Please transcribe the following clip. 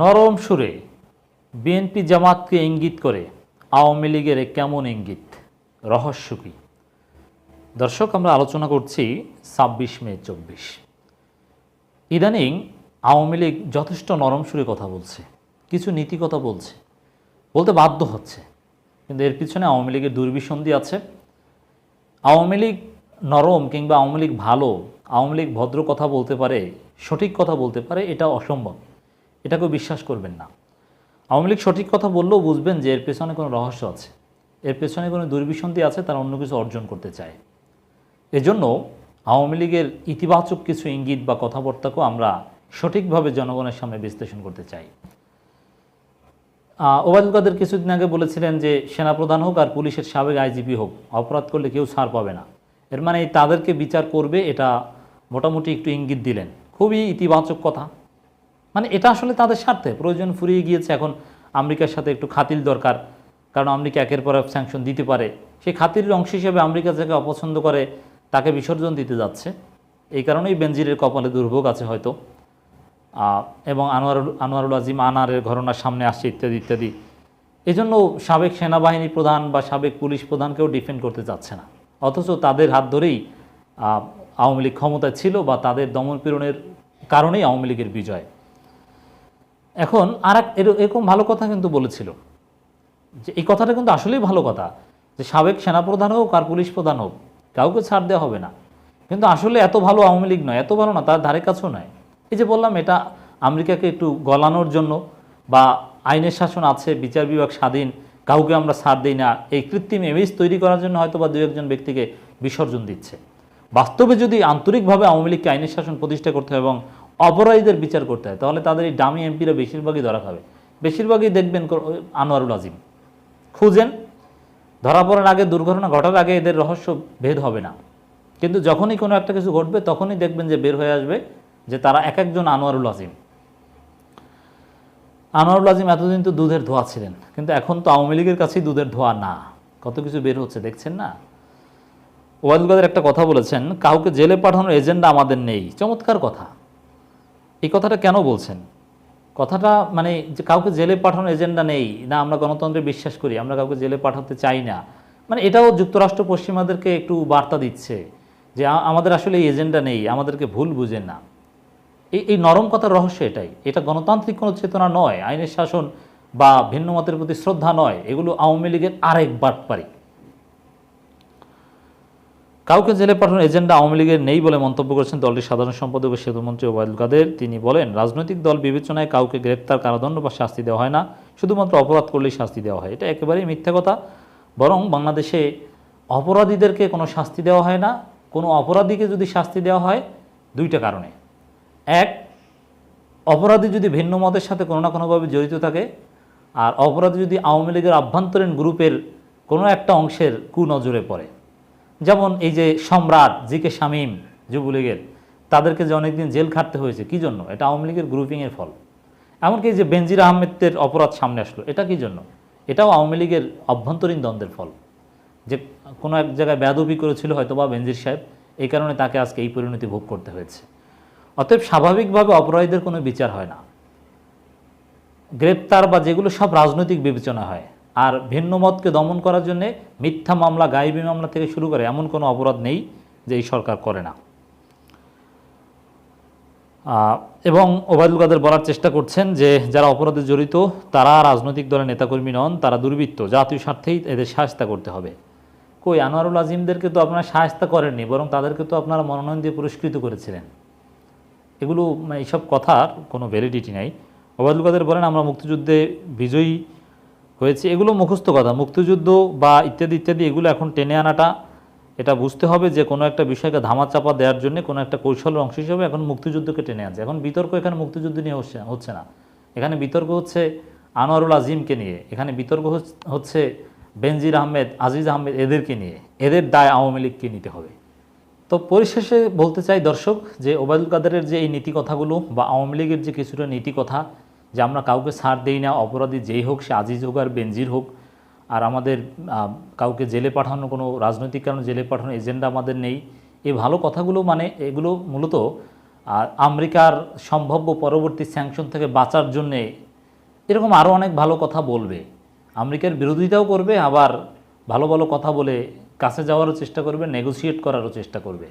নরম সুরে বিএনপি জামাতকে ইঙ্গিত করে আওয়ামী লীগের কেমন ইঙ্গিত? রহস্য কী? দর্শক, আমরা আলোচনা করছি ছাব্বিশ মে চব্বিশ। ইদানিং আওয়ামী লীগ যথেষ্ট নরম সুরে কথা বলছে, কিছু নীতি কথা বলছে, বলতে বাধ্য হচ্ছে। কিন্তু এর পিছনে আওয়ামী লীগের দুর্বিসন্ধি আছে। আওয়ামী লীগ নরম কিংবা আওয়ামী লীগ ভালো, আওয়ামী লীগ ভদ্র কথা বলতে পারে, সঠিক কথা বলতে পারে, এটা অসম্ভব। এটাকেও বিশ্বাস করবেন না। আওয়ামী লীগ সঠিক কথা বললেও বুঝবেন যে এর পেছনে কোনো রহস্য আছে। এর পেছনে কোনো দুর্বিসন্ধি আছে, তারা অন্য কিছু অর্জন করতে চায়। এজন্য আওয়ামী লীগের ইতিবাচক কিছু ইঙ্গিত বা কথাবার্তাকেও আমরা সঠিকভাবে জনগণের সামনে বিশ্লেষণ করতে চাই। ওবায়দুল কাদের কিছুদিন আগে বলেছিলেন যে, সেনাপ্রধান হোক আর পুলিশের সাবেক আইজিপি হোক, অপরাধ করলে কেউ ছাড় পাবে না। এর মানে তাদেরকে বিচার করবে, এটা মোটামুটি একটু ইঙ্গিত দিলেন। খুবই ইতিবাচক কথা। মানে এটা আসলে তাদের স্বার্থে। প্রয়োজন ফুরিয়ে গিয়েছে এখন আমেরিকার সাথে একটু খাতিল দরকার। কারণ আমেরিকা একের পর এক স্যাংশন দিতে পারে। সেই খাতিরের অংশ হিসেবে আমেরিকা যাকে অপছন্দ করে, তাকে বিসর্জন দিতে যাচ্ছে। এই কারণেই বেনজিরের কপালে দুর্ভোগ আছে হয়তো। এবং আনোয়ারুল আনোয়ারুল আজিম আনারের ঘটনার সামনে আসছে ইত্যাদি ইত্যাদি। এজন্য সাবেক সেনাবাহিনী প্রধান বা সাবেক পুলিশ প্রধানকেও ডিফেন্ড করতে চাচ্ছে না। অথচ তাদের হাত ধরেই আওয়ামী লীগ ক্ষমতায় ছিল বা তাদের দমনপীড়নের কারণেই আওয়ামী লীগের বিজয়। এখন আর এক এরকম ভালো কথা কিন্তু বলেছিল। যে এই কথাটা কিন্তু আসলেই ভালো কথা, যে সাবেক সেনাপ্রধান হোক আর পুলিশ প্রধান হোক, কাউকে ছাড় দেওয়া হবে না। কিন্তু আসলে এত ভালো আওয়ামী লীগ নয়, এত ভালো না, তার ধারে কাছেও নয়। এই যে বললাম, এটা আমেরিকাকে একটু গলানোর জন্য বা আইনের শাসন আছে, বিচার বিভাগ স্বাধীন, কাউকে আমরা ছাড় দিই না, এই কৃত্রিম ইমেজ তৈরি করার জন্য হয়তো বা দু একজন ব্যক্তিকে বিসর্জন দিচ্ছে। বাস্তবে যদি আন্তরিকভাবে আওয়ামী লীগকে আইনের শাসন প্রতিষ্ঠা করতে হয় এবং অপরাধীদের বিচার করতে হয়। তাহলে তাদের এই ডামি এমপিরা বেশিরভাগই ধরা খাবে। বেশিরভাগই দেখবেন আনোয়ারুল আজিম। খুঁজেন, ধরা পড়ার আগে, দুর্ঘটনা ঘটার আগে এদের রহস্য ভেদ হবে না। কিন্তু যখনই কোনো একটা কিছু ঘটবে, তখনই দেখবেন যে বের হয়ে আসবে যে তারা এক একজন আনোয়ারুল আজিম। আনোয়ারুল আজিম এতদিন তো দুধের ধোয়া ছিলেন, কিন্তু এখন তো আওয়ামী লীগের কাছেই দুধের ধোয়া না। কত কিছু বের হচ্ছে, দেখছেন না? ওয়াইদুল কাদের একটা কথা বলেছেন, কাউকে জেলে পাঠানোর এজেন্ডা আমাদের নেই। চমৎকার কথা। এই কথাটা কেন বলছেন? কথাটা মানে যে কাউকে জেলে পাঠানোর এজেন্ডা নেই, না আমরা গণতন্ত্রে বিশ্বাস করি, আমরা কাউকে জেলে পাঠাতে চাই না। মানে এটাও যুক্তরাষ্ট্র পশ্চিমাদেরকে একটু বার্তা দিচ্ছে যে আমাদের আসলে এই এজেন্ডা নেই, আমাদেরকে ভুল বুঝেন না। এই এই নরম কথার রহস্য এটাই। এটা গণতান্ত্রিক কোনো চেতনা নয়, আইনের শাসন বা ভিন্ন মতের প্রতি শ্রদ্ধা নয়, এগুলো আওয়ামী লীগের আরেক বাটপারি। কাউকে জেলে পাঠানোর এজেন্ডা আওয়ামী লীগের নেই বলে মন্তব্য করেছেন দলটির সাধারণ সম্পাদক ও সেতুমন্ত্রী ওবায়দুল কাদের। তিনি বলেন, রাজনৈতিক দল বিবেচনায় কাউকে গ্রেপ্তার, কারাদণ্ড বা শাস্তি দেওয়া হয় না। শুধুমাত্র অপরাধ করলেই শাস্তি দেওয়া হয়। এটা একেবারেই মিথ্যা কথা। বরং বাংলাদেশে অপরাধীদেরকে কোনো শাস্তি দেওয়া হয় না। কোনো অপরাধীকে যদি শাস্তি দেওয়া হয়, দুইটা কারণে। এক, অপরাধী যদি ভিন্ন মতের সাথে কোনো না কোনোভাবে জড়িত থাকে। আর অপরাধী যদি আওয়ামী লীগের আভ্যন্তরীণ গ্রুপের কোনো একটা অংশের কুনজরে পড়ে। যেমন এই যে সম্রাট জি কে শামীম যুবলীগের, তাদেরকে যে অনেকদিন জেল খাটতে হয়েছে, কি জন্য? এটা আওয়ামী লীগের গ্রুপিংয়ের ফল। এমনকি যে বেনজির আহমেদের অপরাধ সামনে আসলো, এটা কি জন্য? এটাও আওয়ামী লীগের অভ্যন্তরীণ দ্বন্দ্বের ফল। যে কোনো এক জায়গায় বেদবি করেছিল হয়তো বা বেনজির সাহেব, এই কারণে তাকে আজকে এই পরিণতি ভোগ করতে হয়েছে। অতএব স্বাভাবিকভাবে অপরাধীদের কোনো বিচার হয় না। গ্রেপ্তার বা যেগুলো সব রাজনৈতিক বিবেচনা হয় আর ভিন্ন মতকে দমন করার জন্যে মিথ্যা মামলা, গায়েবী মামলা থেকে শুরু করে এমন কোনো অপরাধ নেই যে এই সরকার করে না। এবং ওবায়দুল কাদের বলার চেষ্টা করছেন যে যারা অপরাধে জড়িত, তারা রাজনৈতিক দলের নেতাকর্মী নন, তারা দুর্বৃত্ত, জাতীয় স্বার্থেই এদের সাহায্যতা করতে হবে। কই, আনোয়ারুল আজিমদেরকে তো আপনারা সাহায্যতা করেননি, বরং তাদেরকে তো আপনারা মনোনয়ন দিয়ে পুরস্কৃত করেছিলেন। এগুলো মানে এইসব কথার কোনো ভ্যালিডিটি নাই। ওবায়দুল কাদের বলেন, আমরা মুক্তিযুদ্ধে বিজয়ী হয়েছে। এগুলো মুখস্থ কথা। মুক্তিযুদ্ধ বা ইত্যাদি ইত্যাদি, এগুলো এখন টেনে আনাটা, এটা বুঝতে হবে যে কোনো একটা বিষয়কে ধামাচাপা দেওয়ার জন্য কোনো একটা কৌশলের অংশ হিসেবে এখন মুক্তিযুদ্ধকে টেনে আনছে। এখন বিতর্ক এখানে মুক্তিযুদ্ধ নিয়ে হচ্ছে হচ্ছে না। এখানে বিতর্ক হচ্ছে আনোয়ারুল আজিমকে নিয়ে। এখানে বিতর্ক হচ্ছে বেনজির আহমেদ, আজিজ আহমেদ এদেরকে নিয়ে। এদের দায় আওয়ামী লীগকে নিতে হবে। তো পরিশেষে বলতে চাই দর্শক, যে ওবায়দুল কাদেরের যে এই নীতি কথাগুলো বা আওয়ামী লীগের যে কিছুটা নীতি কথা যে আমরা কাউকে ছাড় দেই না, অপরাধী যেই হোক, সে আজিজ হোক আর বেনজির হোক। আর আমাদের কাউকে জেলে পাঠানো কোনো রাজনৈতিক কারণে জেলে পাঠানো এজেন্ডা আমাদের নেই। এই ভালো কথাগুলো মানে এগুলো মূলত আমেরিকার সম্ভাব্য পরবর্তী স্যাংশন থেকে বাঁচার জন্যে এরকম আরও অনেক ভালো কথা বলবে। আমেরিকার বিরোধিতাও করবে, আবার ভালো ভালো কথা বলে কাছে যাওয়ারও চেষ্টা করবে নেগোসিয়েট করারও চেষ্টা করবে।